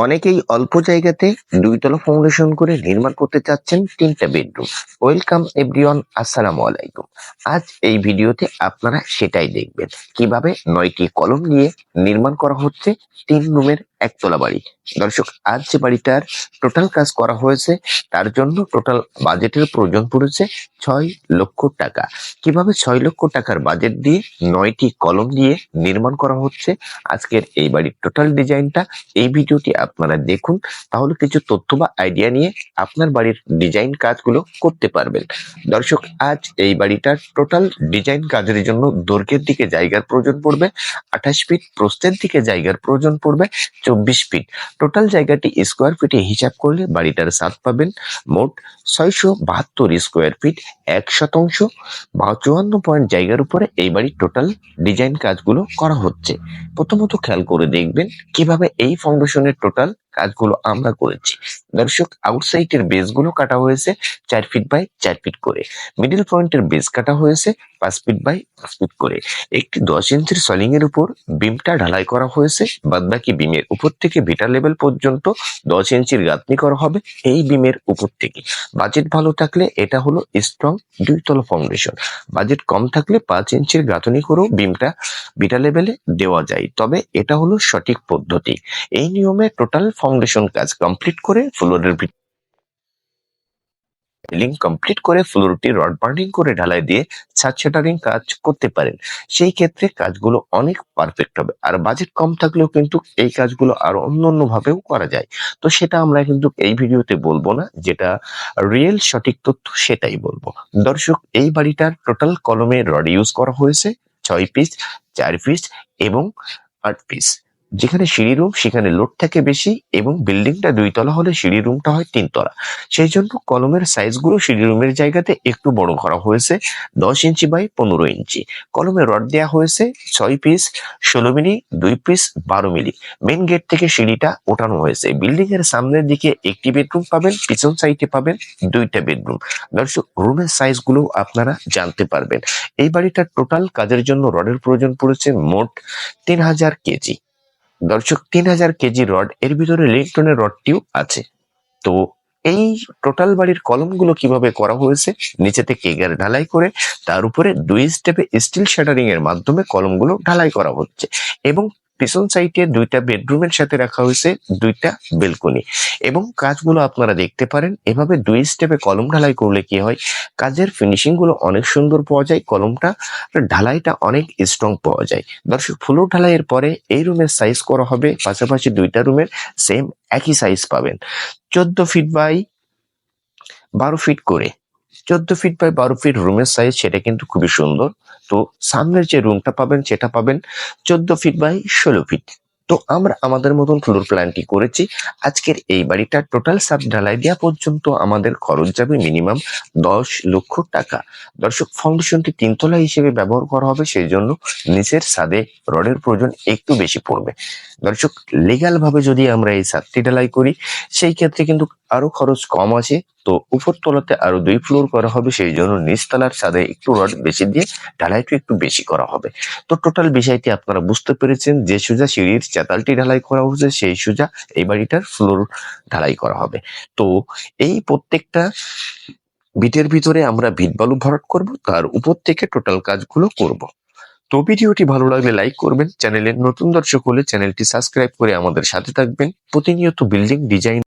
অনেকেই অল্প জায়গাতে দুইতলা ফাউন্ডেশন করে নির্মাণ করতে চাচ্ছেন তিনটা বেডরুম ওয়েলকাম এভরিওয়ান আসসালামু আলাইকুম। আজ এই ভিডিওতে আপনারা সেটাই দেখবেন। কীভাবে নয়টি কলম নিয়ে নির্মাণ করা হচ্ছে তিন রুমের একতলা বাড়ি। দর্শক, আজ যে বাড়িটার টোটাল কাজ করা হয়েছে, তার জন্য টোটাল বাজেটের প্রয়োজন পড়েছে ছয় লক্ষ টাকা। কীভাবে ছয় লক্ষ টাকার বাজেট দিয়ে নয়টি কলম দিয়ে নির্মাণ করা হচ্ছে, আজকের এই বাড়ির টোটাল ডিজাইনটা, এই ভিডিওটি আপনারা দেখুন, তাহলে কিছু তথ্য বা আইডিয়া নিয়ে আপনার বাড়ির ডিজাইন কাজগুলো করতে পারবেন। দর্শক, আজ এই বাড়িটার টোটাল ডিজাইন কাজের জন্য দৈর্ঘ্যের দিকে জায়গার প্রয়োজন পড়বে, আঠাশ ফিট প্রস্থের দিকে জায়গার প্রয়োজন পড়বে চব্বিশ ফিট। টোটাল জায়গাটি স্কোয়ার ফিটে হিসাব করলে বাড়িটার সাত পাবেন। মোট ছয়শো বাহাত্তর স্কোয়ার ফিট এক শতাংশ। বা চুয়ান্ন পয়েন্ট জায়গার উপরে এই বাড়ির টোটাল ডিজাইন কাজগুলো করা হচ্ছে। প্রথমত খেয়াল করে দেখবেন কীভাবে এই ফাউন্ডেশনের টোটাল কাজগুলো আমরা করেছি। দর্শক আউটসাইডের বেসগুলো কাটা হয়েছে চার ফিট বাই চার ফিট করে। মিডল পয়েন্টের বেস কাটা হয়েছে পাঁচ ফিট বাই পাঁচ ফিট করে। একটি দশ ইঞ্চির সলিং এর উপর বিমটা ঢালাই করা হয়েছে, বাদবাকি বিমের উপর থেকে ভিটা লেভেল পর্যন্ত দশ ইঞ্চির গাঁথনি করা হবে এই বিমের উপর থেকে। বাজেট ভালো থাকলে এটা হলো স্ট্রং দুইতলা ফাউন্ডেশন বাজেট কম থাকলে পাঁচ ইঞ্চির গাঁথনি করেও বিমটা বিটা লেভেলে দেওয়া যায়। তবে এটা হলো সঠিক পদ্ধতি। এই নিয়মে টোটাল ফাউন্ডেশন কাজ কমপ্লিট করে ফ্লোরের লিঙ্ক কমপ্লিট করে ফ্লোরটি রড বার্নিং করে ঢালাই দিয়ে ছাদ শাটারিং কাজ করতে পারেন। সেই ক্ষেত্রে কাজগুলো অনেক পারফেক্ট হবে। আর বাজেট কম থাকলেও কিন্তু এই কাজগুলো আরও অন্য অন্য ভাবেও করা যায়। তো সেটা আমরা কিন্তু এই ভিডিওতে বলব না, যেটা রিয়েল সঠিক তথ্য সেটাই বলব। দর্শক, এই বাড়িটার টোটাল কলমে রড ইউজ করা হয়েছে, ছয় পিস চার পিস এবং আট পিস যেখানে সিঁড়ি রুম, সেখানে লোড থাকে বেশি এবং বিল্ডিংটা দুই তলা হলে সিঁড়ি রুমটা হয় তিন তলা সেই জন্য কলমের সাইজগুলো সিঁড়ি রুমের জায়গাতে একটু বড় করা হয়েছে, দশ ইঞ্চি বাই পনেরো ইঞ্চি। কলমে রড দেওয়া হয়েছে ছয় পিস ষোলো মিলি, দুই পিস বারো মিলি। মেন গেট থেকে সিঁড়িটা ওঠানো হয়েছে। বিল্ডিং এর সামনের দিকে একটি বেডরুম পাবেন, পিছন সাইডে পাবেন দুইটা বেডরুম দর্শক রুমের সাইজগুলো আপনারা জানতে পারবেন। এই বাড়িটার টোটাল কাজের জন্য রডের প্রয়োজন পড়েছে মোট তিন হাজার কেজি। দর্শক, তিন হাজার কেজি রড, এর ভিতরে লিংটনের রডটিও আছে। তো এই টোটাল বাড়ির কলমগুলো কীভাবে করা হয়েছে নিচেতে কেগার ঢালাই করে তার উপরে দুই স্টেপে স্টিল শাটারিং এর মাধ্যমে কলমগুলো ঢালাই করা হচ্ছে। এবং পিছন সাইডে দুইটা বেডরুমের সাথে রাখা হয়েছে, দুইটা বেলকনি। এবং কাজগুলো আপনারা দেখতে পারেন, এভাবে দুই স্টেপে কলম ঢালাই করলে কি হয়, কাজের ফিনিশিংগুলো অনেক সুন্দর পাওয়া যায়, কলমটা ঢালাইটা অনেক স্ট্রং পাওয়া যায়। দর্শক ফ্লোর ঢালাইয়ের পরে এই রুমের সাইজ করা হবে, পাশাপাশি দুইটা রুমের সেম একই সাইজ পাবেন। চোদ্দ ফিট বাই বারো ফিট করে। চোদ্দ ফিট বাই বারো ফিট রুমের সাইজ সেটা কিন্তু খুবই সুন্দর। তো সামনের যে রুমটা পাবেন, সেটা পাবেন চোদ্দ ফিট বাই ষোলো ফিট তো আমরা আমাদের মতন ফ্লোর প্ল্যানটি করেছি। আজকের এই বাড়িটা টোটাল সাব ঢালাই দেওয়া পর্যন্ত আমাদের খরচ যাবে মিনিমাম দশ লক্ষ টাকা। দর্শক ফাউন্ডেশনটি তিনতলা হিসেবে ব্যবহার করা হবে, সেই জন্য নিচের ছাদে রডের প্রয়োজন একটু বেশি পড়বে। দর্শক লিগাল ভাবে যদি আমরা এই ছাদটি ঢালাই করি, সেই ক্ষেত্রে কিন্তু আরও খরচ কম আছে। তো উপর তলাতে আরও দুই ফ্লোর করা হবে, সেই জন্য নিচতলার ছাদে একটু রড বেশি দিয়ে ঢালাইটা একটু বেশি করা হবে। তো টোটাল বিষয়টি আপনারা বুঝতে পেরেছেন যে সোজা সিঁড়ির চাতালটি ঢালাই করা হয়েছে, সেই সোজা এই বাড়িটার ফ্লোর ঢালাই করা হবে। তো এই প্রত্যেকটা বিটের ভিতরে আমরা ভিট বালু ভরাট করব, তার উপর থেকে টোটাল কাজগুলো করব। তো ভিডিওটি ভালো লাগলে লাইক করবেন। চ্যানেলের নতুন দর্শক হলে চ্যানেলটি সাবস্ক্রাইব করে আমাদের সাথে থাকবেন। প্রতিনিয়ত বিল্ডিং ডিজাইন